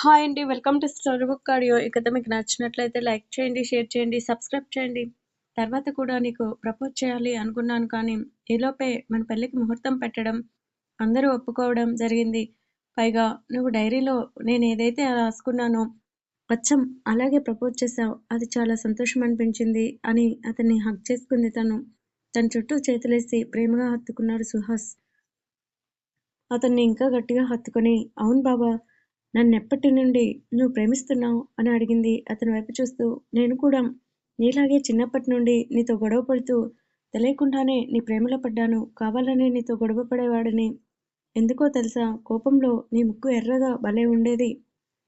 Hi అండి. Welcome to story book audio. ఈ కథ మీకు నచ్చినట్లయితే లైక్ చేయండి, షేర్ చేయండి, సబ్స్క్రైబ్ చేయండి. తర్వాత కూడా నీకు ప్రపోజ్ చేయాలి అనుకున్నాను కానీ, ఈలోపే మన పెళ్ళికి ముహూర్తం పెట్టడం, అందరూ ఒప్పుకోవడం జరిగింది. పైగా నువ్వు డైరీలో నేను ఏదైతే రాసుకున్నానో అచ్చం అలాగే ప్రపోజ్ చేసావు అది చాలా సంతోషం అనిపించింది అని అతన్ని హక్ చేసుకుంది తను. తన చుట్టూ చేతులేసి ప్రేమగా హత్తుకున్నాడు సుహాస్. అతన్ని ఇంకా గట్టిగా హత్తుకొని అవును బాబా నన్నెప్పటి నుండి నువ్వు ప్రేమిస్తున్నావు అని అడిగింది అతని వైపు చూస్తూ. నేను కూడా నీలాగే చిన్నప్పటి నుండి నీతో గొడవ పడుతూ తెలియకుండానే నీ ప్రేమలో పడ్డాను. కావాలనే నీతో గొడవ పడేవాడిని. ఎందుకో తెలుసా? కోపంలో నీ ముక్కు ఎర్రగా భలే ఉండేది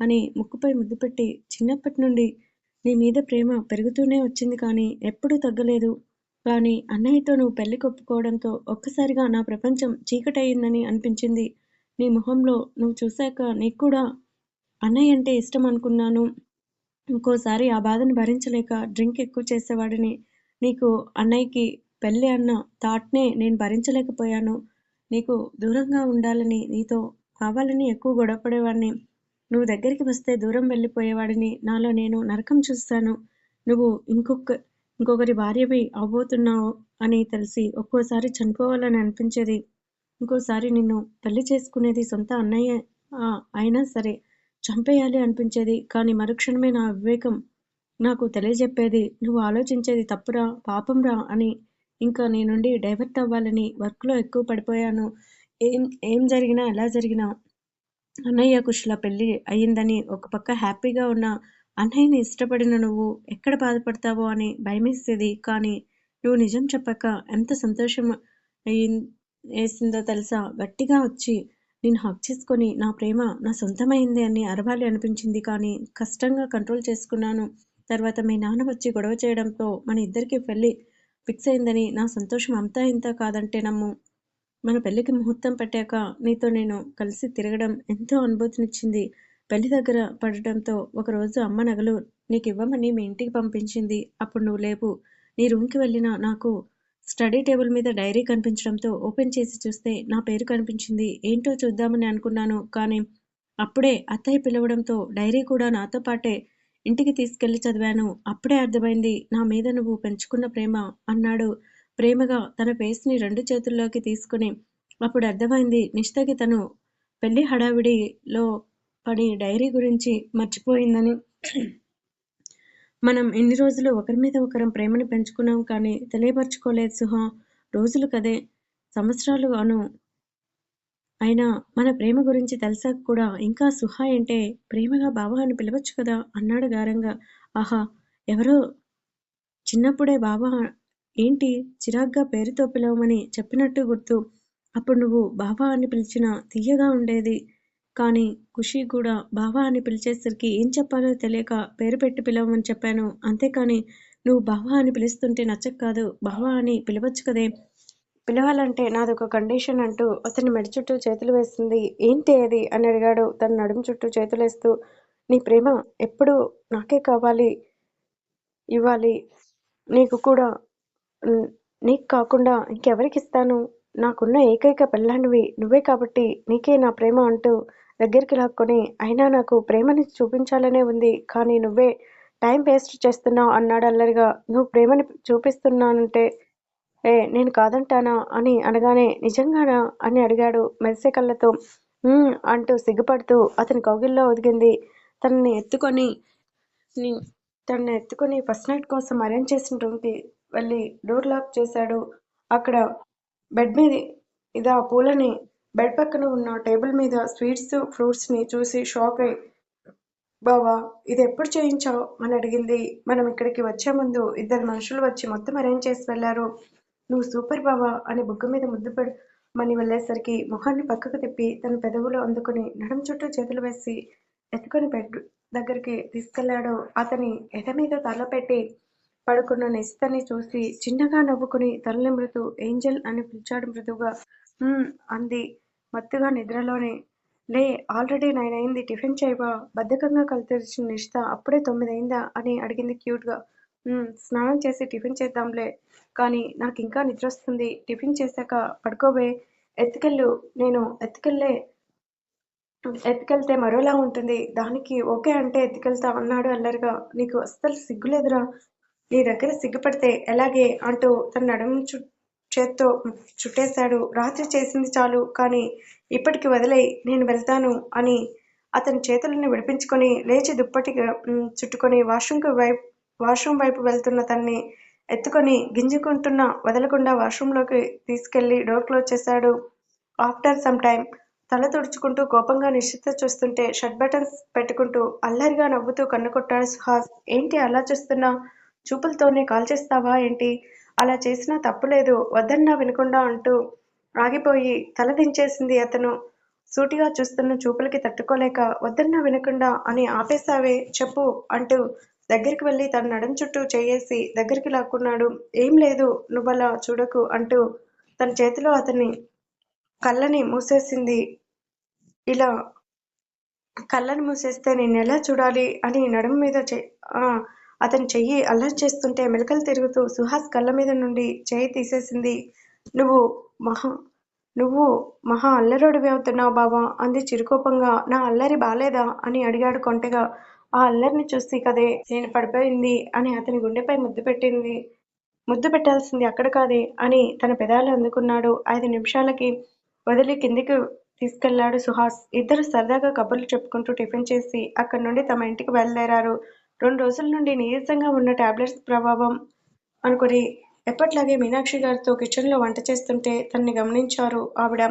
అని ముక్కుపై ముద్దు పెట్టి చిన్నప్పటి నుండి నీ మీద ప్రేమ పెరుగుతూనే వచ్చింది కానీ ఎప్పుడూ తగ్గలేదు. కానీ అన్నయ్యతో నువ్వు పెళ్ళి కొప్పుకోవడంతో ఒక్కసారిగా నా ప్రపంచం చీకటయిందని అనిపించింది. నీ మొహంలో నువ్వు చూశాక నీకు కూడా అన్నయ్య అంటే ఇష్టం అనుకున్నాను. ఇంకోసారి ఆ బాధను భరించలేక డ్రింక్ ఎక్కువ చేసేవాడిని. నీకు అన్నయ్యకి పెళ్ళి అన్న థాట్నే నేను భరించలేకపోయాను. నీకు దూరంగా ఉండాలని నీతో కావాలని ఎక్కువ గొడవపడేవాడిని. నువ్వు దగ్గరికి వస్తే దూరం వెళ్ళిపోయేవాడిని. నాలో నేను నరకం చూస్తాను. నువ్వు ఇంకొక ఇంకొకరి భార్యవి అవబోతున్నావు అని తెలిసి ఒక్కోసారి చనిపోవాలని అనిపించేది. ఇంకోసారి నిన్ను పెళ్ళి చేసుకునేది సొంత అన్నయ్య అయినా సరే. చంపేయాలి అనిపించేది. కానీ మరుక్షణమే నా వివేకం నాకు తెలియజెప్పేది నువ్వు ఆలోచించేది తప్పురా పాపంరా అని. ఇంకా నీ నుండి డైవర్ట్ అవ్వాలని వర్క్లో ఎక్కువ పడిపోయాను. ఏం ఏం జరిగినా ఎలా జరిగినా అన్నయ్య కుషుల పెళ్ళి అయ్యిందని ఒక పక్క హ్యాపీగా ఉన్న అన్నయ్యని ఇష్టపడిన నువ్వు ఎక్కడ బాధపడతావో అని భయమేసేది. కానీ నువ్వు నిజం చెప్పాక ఎంత సంతోషం అయ్యి వేసిందో తెలుసా? గట్టిగా వచ్చి నేను హక్ చేసుకొని నా ప్రేమ నా సొంతమైంది అని అరవాలి అనిపించింది. కానీ కష్టంగా కంట్రోల్ చేసుకున్నాను. తర్వాత మీ నాన్న వచ్చి గొడవ చేయడంతో మన ఇద్దరికి పెళ్ళి ఫిక్స్ అయిందని నా సంతోషం అంతా ఇంత కాదంటే నమ్ము. మన పెళ్ళికి ముహూర్తం పెట్టాక నీతో నేను కలిసి తిరగడం ఎంతో అనుభూతినిచ్చింది. పెళ్ళి దగ్గర పడటంతో ఒకరోజు అమ్మ నగలు నీకు ఇవ్వమని మీ ఇంటికి పంపించింది. అప్పుడు నువ్వు లేవు నీ రూమ్కి వెళ్ళిన నాకు స్టడీ టేబుల్ మీద డైరీ కనిపించడంతో ఓపెన్ చేసి చూస్తే నా పేరు కనిపించింది. ఏంటో చూద్దామని అనుకున్నాను కానీ అప్పుడే అత్తయ్య పిలవడంతో డైరీ కూడా నాతో పాటే ఇంటికి తీసుకెళ్ళి చదివాను. అప్పుడే అర్థమైంది నా మీద నువ్వు పెంచుకున్న ప్రేమ అన్నాడు. ప్రేమగా తన ఫేస్ని రెండు చేతుల్లోకి తీసుకుని అప్పుడు అర్థమైంది నిష్ఠకి తను పెళ్ళి హడావిడిలో పడి డైరీ గురించి మర్చిపోయిందని. మనం ఎన్ని రోజులు ఒకరి మీద ఒకరం ప్రేమను పెంచుకున్నాం కానీ తెలియపరచుకోలేదు సుహా. రోజులు కదే సంవత్సరాలు అను. అయినా మన ప్రేమ గురించి తెలిసాక కూడా ఇంకా సుహా అంటే ప్రేమగా బావా అని పిలవచ్చు కదా అన్నాడు గారంగా. ఆహా ఎవరో? చిన్నప్పుడే బావా ఏంటి చిరాగ్గా పేరుతో పిలవమని చెప్పినట్టు గుర్తు. అప్పుడు నువ్వు బావా అని పిలిచిన తీయగా ఉండేది. కానీ ఖుషి కూడా బావా అని పిలిచేసరికి ఏం చెప్పాలో తెలియక పేరు పెట్టి పిలవమని చెప్పాను. అంతేకాని నువ్వు బావా అని పిలుస్తుంటే నచ్చక కాదు బావా అని పిలవచ్చు కదే. పిలవాలంటే నాదొక కండిషన్ అంటూ అతని మెడ చుట్టూ చేతులు వేసింది. ఏంటి అది? అని అడిగాడు. తన నడుము చుట్టూ చేతులేస్తూ నీ ప్రేమ ఎప్పుడు నాకే కావాలి ఇవ్వాలి. నీకు కూడా నీకు కాకుండా ఇంకెవరికి ఇస్తాను? నాకున్న ఏకైక పెళ్ళానివి నువ్వే కాబట్టి నీకే నా ప్రేమ అంటూ దగ్గరికి లాక్కొని అయినా నాకు ప్రేమని చూపించాలనే ఉంది కానీ నువ్వే టైం వేస్ట్ చేస్తున్నావు అన్నాడు అల్లరిగా. నువ్వు ప్రేమని చూపిస్తున్నానంటే ఏ నేను కాదంటానా? అని అనగానే నిజంగానా? అని అడిగాడు మెరిసే కళ్ళతో. అంటూ సిగ్గుపడుతూ అతని కౌగిల్లో ఒదిగింది. తనని ఎత్తుకొని తనని ఎత్తుకొని ఫస్ట్ నైట్ కోసం అరేంజ్ చేసిన రూమ్కి వెళ్ళి డోర్ లాక్ చేశాడు. అక్కడ బెడ్ మీద ఇదా పూలని బెడ్ పక్కన ఉన్న టేబుల్ మీద స్వీట్స్ ఫ్రూట్స్ని చూసి షాక్ అయి బావా ఇది ఎప్పుడు చేయించావు? అని అడిగింది. మనం ఇక్కడికి వచ్చే ముందు ఇద్దరు మనుషులు వచ్చి మొత్తం అరేంజ్ చేసి వెళ్ళారు. నువ్వు సూపర్ బావా అని బుగ్గ మీద ముద్దు మని వెళ్ళేసరికి మొహాన్ని పక్కకు తిప్పి తన పెదవులు అందుకుని నడుం చుట్టూ చేతులు వేసి ఎత్తుకొని బెడ్ దగ్గరికి తీసుకెళ్ళాడు. అతని ఎద మీద తల పెట్టి పడుకున్న నిశితని చూసి చిన్నగా నవ్వుకుని తల నిమురుతూ ఏంజల్ అని పిలిచాడు మృదువుగా. అంది. మత్తుగా నిద్రలోనే లే ఆల్రెడీ నైన్ అయింది టిఫిన్ చేయవా బద్ధకంగా కలితెరిచిన నిష్త అప్పుడే అప్పుడే తొమ్మిదయిందా అని అడిగింది క్యూట్గా. స్నానం చేసి టిఫిన్ చేద్దాంలే కానీ నాకు ఇంకా నిద్ర వస్తుంది టిఫిన్ చేశాక పడుకోబే ఎత్తుకెళ్ళు నేను ఎత్తుకెళ్ళే ఎత్తుకెళ్తే మరోలా ఉంటుంది. దానికి ఓకే అంటే ఎత్తుకెళ్తా అన్నాడు అల్లరిగా. నీకు అస్సలు సిగ్గులేదురా? నీ దగ్గర సిగ్గుపడితే ఎలాగే అంటూ తన నడుము చుట్టూ చేత్తో చుట్టేశాడు. రాత్రి చేసింది చాలు కానీ ఇప్పటికి వదిలే నేను వెళ్తాను అని అతని చేతులను విడిపించుకొని లేచి దుప్పటిగా చుట్టుకొని వాష్రూమ్కి వైపు వాష్రూమ్ వైపు వెళ్తున్న తన్ని ఎత్తుకొని గింజుకుంటున్న వదలకుండా వాష్రూమ్లోకి తీసుకెళ్ళి డోర్ క్లోజ్ చేశాడు. ఆఫ్టర్ సమ్ టైం తల తుడుచుకుంటూ కోపంగా నిశ్చిత చూస్తుంటే షర్ట్ బటన్స్ పెట్టుకుంటూ అల్లరిగా నవ్వుతూ కన్ను కొట్టాడు సుహాస్. ఏంటి అలా చూస్తున్నా? చూపులతోనే కాల్ చేస్తావా? ఏంటి? అలా చేసినా తప్పులేదు వద్దన్నా వినకుండా అంటూ ఆగిపోయి తల దించేసింది అతను. సూటిగా చూస్తున్న చూపులకి తట్టుకోలేక వద్దన్నా వినకుండా అని ఆపేశావే చెప్పు అంటూ దగ్గరికి వెళ్ళి తన నడుం చుట్టూ చేయేసి దగ్గరికి లాక్కున్నాడు. ఏం లేదు నువ్వలా చూడకు అంటూ తన చేతిలో అతని కళ్ళని మూసేసింది. ఇలా కళ్ళని మూసేస్తే నేను ఎలా చూడాలి అని నడుము మీద చే ఆ, అతని చెయ్యి అల్లరి చేస్తుంటే మెలకలు తిరుగుతూ సుహాస్ కళ్ళ మీద నుండి చెయ్యి తీసేసింది. నువ్వు మహా నువ్వు మహా అల్లరోడివి అవుతున్నావు బావా అంది చిరుకోపంగా. నా అల్లరి బాలేదా అని అడిగాడు కొంటెగా. ఆ అల్లరిని చూసి కదే నేను పడిపోయింది అని అతని గుండెపై ముద్దు పెట్టింది. ముద్దు పెట్టాల్సింది అక్కడ కాదే అని తన పెదాలు అందుకున్నాడు. ఐదు నిమిషాలకి వదిలి కిందికి తీసుకెళ్ళాడు సుహాస్. ఇద్దరు సరదాగా కబుర్లు చెప్పుకుంటూ టిఫిన్ చేసి అక్కడి నుండి తమ ఇంటికి బయలుదేరారు. రెండు రోజుల నుండి నీరసంగా ఉన్న టాబ్లెట్స్ ప్రభావం అనుకుని ఎప్పట్లాగే మీనాక్షి గారితో కిచెన్లో వంట చేస్తుంటే తనని గమనించారు. ఆవిడ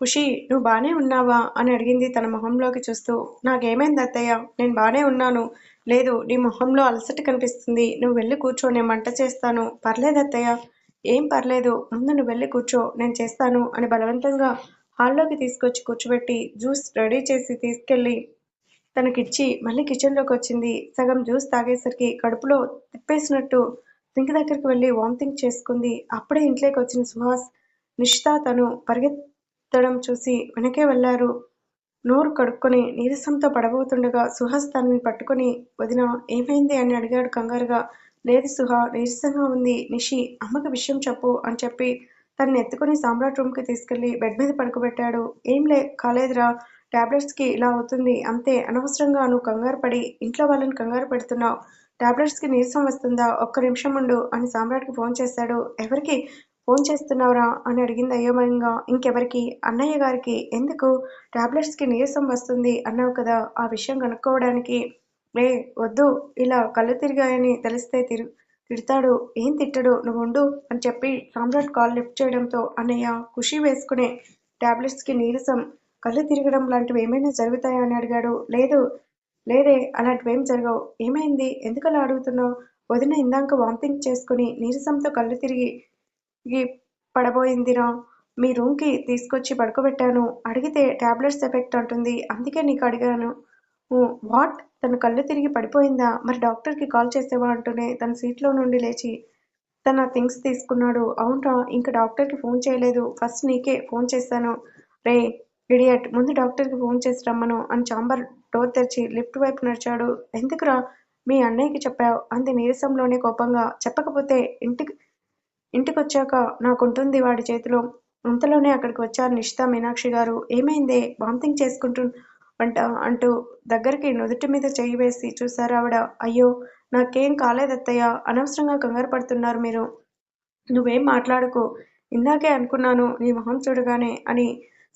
ఖుషి నువ్వు బాగానే ఉన్నావా? అని అడిగింది తన మొహంలోకి చూస్తూ. నాకేమైంది అత్తయ్య? నేను బాగానే ఉన్నాను. లేదు నీ మొహంలో అలసట కనిపిస్తుంది. నువ్వు వెళ్ళి కూర్చో నేను వంట చేస్తాను. పర్లేదు అత్తయ్య. ఏం పర్లేదు. ముందు నువ్వు వెళ్ళి కూర్చో. నేను చేస్తాను. అని బలవంతంగా హాల్లోకి తీసుకొచ్చి కూర్చోబెట్టి జ్యూస్ రెడీ చేసి తీసుకెళ్ళి తనకిచ్చి మళ్ళీ కిచెన్లోకి వచ్చింది. సగం జ్యూస్ తాగేసరికి కడుపులో తిప్పేసినట్టు సింక్ దగ్గరికి వెళ్ళి వామిటింగ్ చేసుకుంది. అప్పుడే ఇంట్లోకి వచ్చిన సుహాస్ నిషిత తను పరిగెత్తడం చూసి వెనకే వెళ్ళారు. నోరు కడుక్కొని నీరసంతో పడబోతుండగా సుహాస్ తనని పట్టుకొని వదిన ఏమైంది? అని అడిగాడు కంగారుగా. లేదు సుహా నీరసంగా ఉంది. నిషి అమ్మకి విషయం చెప్పు అని చెప్పి తనని ఎత్తుకుని సామ్రాట్ రూమ్కి తీసుకెళ్ళి బెడ్ మీద పడుకోబెట్టాడు. ఏం లే కాలేదురా. టాబ్లెట్స్కి ఇలా అవుతుంది. అంతే అనవసరంగా నువ్వు కంగారు పడి ఇంట్లో వాళ్ళని కంగారు పెడుతున్నావు. టాబ్లెట్స్కి నీరసం వస్తుందా? ఒక్క నిమిషం ఉండు అని సామ్రాట్కి ఫోన్ చేశాడు. ఎవరికి ఫోన్ చేస్తున్నావురా? అని అడిగింది అయోమయంగా. ఇంకెవరికి? అన్నయ్య గారికి. ఎందుకు? టాబ్లెట్స్కి నీరసం వస్తుంది అన్నావు కదా ఆ విషయం కనుక్కోవడానికి. రే వద్దు ఇలా కళ్ళు తిరిగాయని తెలిస్తే తిరు తిడతాడు. ఏం తిట్టడు? నువ్వు ఉండు అని చెప్పి సామ్రాట్ కాల్ లిఫ్ట్ చేయడంతో అన్నయ్య ఖుషి వేసుకునే టాబ్లెట్స్కి నీరసం కళ్ళు తిరగడం లాంటివి ఏమైనా జరుగుతాయా అని అడిగాడు. లేదు లేదే అలాంటివేం జరగవు. ఏమైంది? ఎందుకు అలా అడుగుతున్నావు? వదిన ఇందాక వామిటింగ్ చేసుకుని నీరసంతో కళ్ళు తిరిగి పడబోయిందిరా. మీ రూమ్కి తీసుకొచ్చి పడుకోబెట్టాను. అడిగితే టాబ్లెట్స్ ఎఫెక్ట్ అంటుంది. అందుకే నీకు అడిగాను. వాట్? తన కళ్ళు తిరిగి పడిపోయిందా? మరి డాక్టర్కి కాల్ చేసేవా అంటూనే తన సీట్లో నుండి లేచి తన థింగ్స్ తీసుకున్నాడు. అవునరా ఇంకా డాక్టర్కి ఫోన్ చేయలేదు. ఫస్ట్ నీకే ఫోన్ చేశాను. రే ఇడియట్. ముందు డాక్టర్కి ఫోన్ చేసి రమ్మను. అని చాంబర్ డోర్ తెరిచి లిఫ్ట్ వైపు నడిచాడు. ఎందుకురా? మీ అన్నయ్యకి చెప్పావు. అంది నీరసంలోనే కోపంగా. చెప్పకపోతే ఇంటికి ఇంటికొచ్చాక నాకుంటుంది వాడి చేతిలో. అంతలోనే అక్కడికి వచ్చారు నిషిత మీనాక్షి గారు. ఏమైందే? వామిటింగ్ చేసుకుంటు అంట అంటూ దగ్గరికి నుదుటి మీద చెయ్యి వేసి చూశారు ఆవిడ. అయ్యో నాకేం కాలేదత్తయ్య? అనవసరంగా కంగారు పడుతున్నారు మీరు. నువ్వేం మాట్లాడుకో. ఇందాకే అనుకున్నాను నీ మొహం చూడగానే అని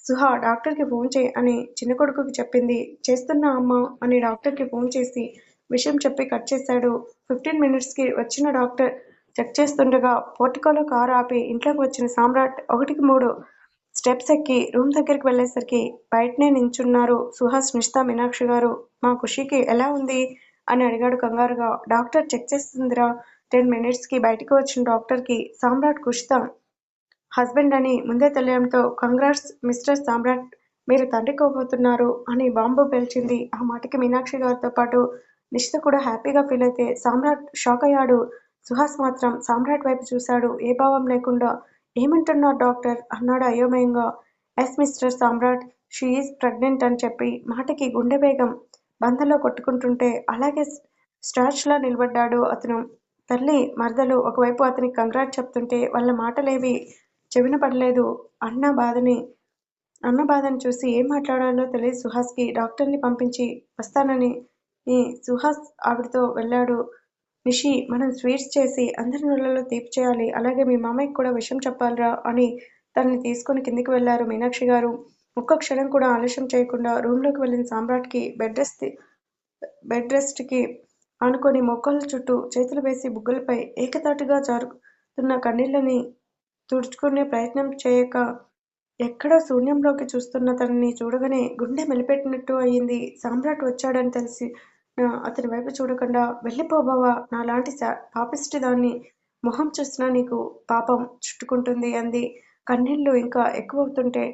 సుహా డాక్టర్కి ఫోన్ చేయి అని చిన్న కొడుకుకి చెప్పింది. చేస్తున్నా అమ్మా అని డాక్టర్కి ఫోన్ చేసి విషయం చెప్పి కట్ చేశాడు. ఫిఫ్టీన్ మినిట్స్కి వచ్చిన డాక్టర్ చెక్ చేస్తుండగా పోర్టికోలో కారు ఆపి ఇంట్లోకి వచ్చిన సామ్రాట్ ఒకటికి మూడు స్టెప్స్ ఎక్కి రూమ్ దగ్గరికి వెళ్ళేసరికి బయటనే నించున్నారు సుహాస్ నిష్తా మీనాక్షి గారు. మా ఖుషికి ఎలా ఉంది? అని అడిగాడు కంగారుగా. Doctor check చేస్తుందిరా. టెన్ మినిట్స్కి బయటకు వచ్చిన డాక్టర్కి సామ్రాట్ ఖుషిత హస్బెండ్ అని ముందే తెలియడంతో కంగ్రాట్స్ మిస్టర్ సామ్రాట్ మీరు తండ్రి కోబోతున్నారు అని బాంబు పేల్చింది. ఆ మాటకి మీనాక్షి గారితో పాటు నిషిత కూడా హ్యాపీగా ఫీల్ అయితే సామ్రాట్ షాక్ అయ్యాడు. సుహాస్ మాత్రం సామ్రాట్ వైపు చూశాడు. ఏ భావం లేకుండా ఏమంటున్నారు డాక్టర్? అన్నాడు అయోమయంగా. Yes mister Samrat she is pregnant అని చెప్పి మాటకి గుండె వేగం బంధంలో కొట్టుకుంటుంటే అలాగే స్టాచ్లా నిలబడ్డాడు అతను. తల్లి మరదలు ఒకవైపు అతనికి కంగ్రాట్ చెప్తుంటే వాళ్ళ మాటలేవి చెవిన పడలేదు అన్న బాధని అన్న బాధను చూసి ఏం మాట్లాడాలో తెలియదు సుహాస్కి. డాక్టర్ని పంపించి వస్తానని సుహాస్ ఆవిడతో వెళ్ళాడు. నిషి మనం స్వీట్స్ చేసి అందరి నోళ్ళలో తీపి చేయాలి. అలాగే మీ మామయ్యకి కూడా విషయం చెప్పాలిరా అని తనని తీసుకుని కిందికి వెళ్ళారు మీనాక్షిగారు. ఒక్క క్షణం కూడా ఆలస్యం చేయకుండా రూమ్లోకి వెళ్ళిన సామ్రాట్కి బెడ్ రెస్ట్ బెడ్కి అనుకొని మొక్కల చుట్టూ చేతులు వేసి బుగ్గలపై ఏకతాటిగా జారుతున్న కన్నీళ్ళని తుడుచుకునే ప్రయత్నం చేయక ఎక్కడో శూన్యంలోకి చూస్తున్న తనని చూడగానే గుండె మెలిపెట్టినట్టు అయింది. సామ్రాట్ వచ్చాడని తెలిసినా అతని వైపు చూడకుండా వెళ్ళిపో బావా! నాలాంటి పాపిష్టిదాని మొహం చూసినా నీకు పాపం చుట్టుకుంటుంది అంది. కన్నీళ్ళు ఇంకా ఎక్కువవుతుంటే